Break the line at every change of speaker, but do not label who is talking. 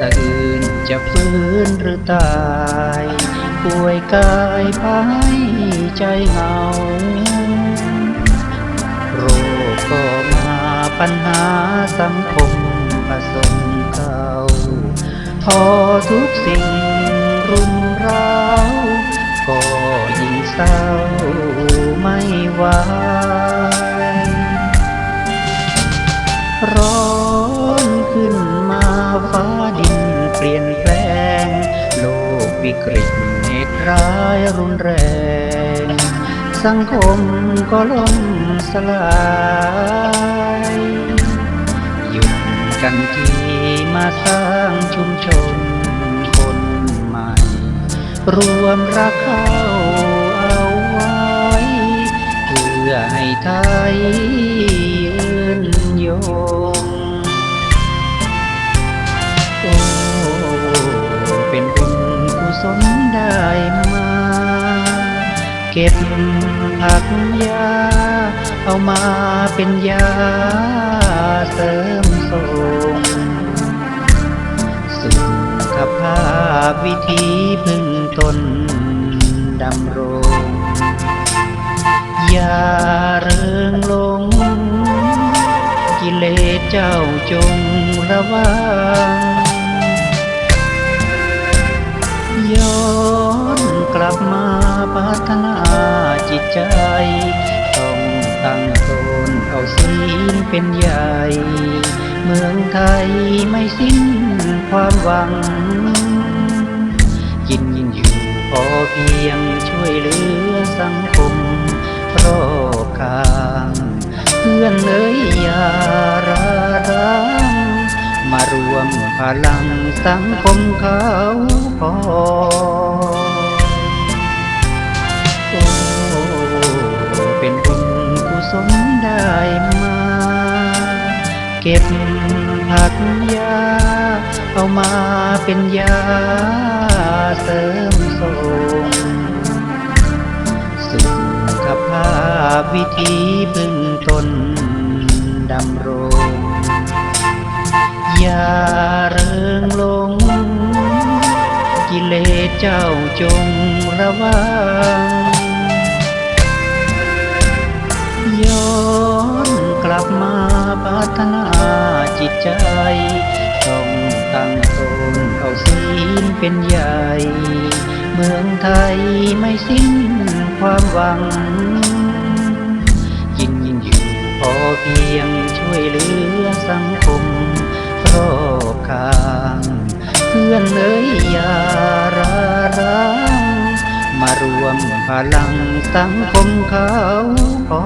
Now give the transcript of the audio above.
จะฟื้นหรือตายป่วยกายพายใจเหงา โรคก็มาปัญหาสังคมผสมเข้าพอทุกสิ่งรุมเร้าก็ยิ่งเศร้าไม่ไหว วิกฤตเหตุร้ายรุนแรง สังคมก็ล่มสลายหยุดกันทีมาสร้างชุมชนคนใหม่ รวมรักเข้าเอาไว้ เพื่อให้ไทยยืนยง กุศลได้มา เก็บผักยา เอามาเป็นยาเสริมทรงสุขภาพวิธีพึ่งตนดำรงอย่าเริงลง กิเลสเจ้าจงระวัง ลับมาพัฒนาจิตใจ ต้องตั้งตนเอาศีลเป็นใหญ่ เมืองไทยไม่สิ้นความหวัง กินยินอยู่พอเพียงช่วยเหลือสังคมรอบข้างเพื่อนเอ๋ยอย่าราร้างมารวมพลังสังคมเขา เก็บผักยาเอามาเป็นยาเสริมทรงสุขภาพวิธีพึ่งตนดำรงยาเริงลง กิเลสเจ้าจงระวังย้อนกลับมาพัฒนา จิตใจต้องตั้งตนเอาศีลเป็นใหญ่ เมืองไทยไม่สิ้นความหวังกินยินอยู่พอเพียงช่วยเหลือสังคมรอบข้างเพื่อนเอ๋ยอย่าราร้างมารวมพลังสังคมเขาพอ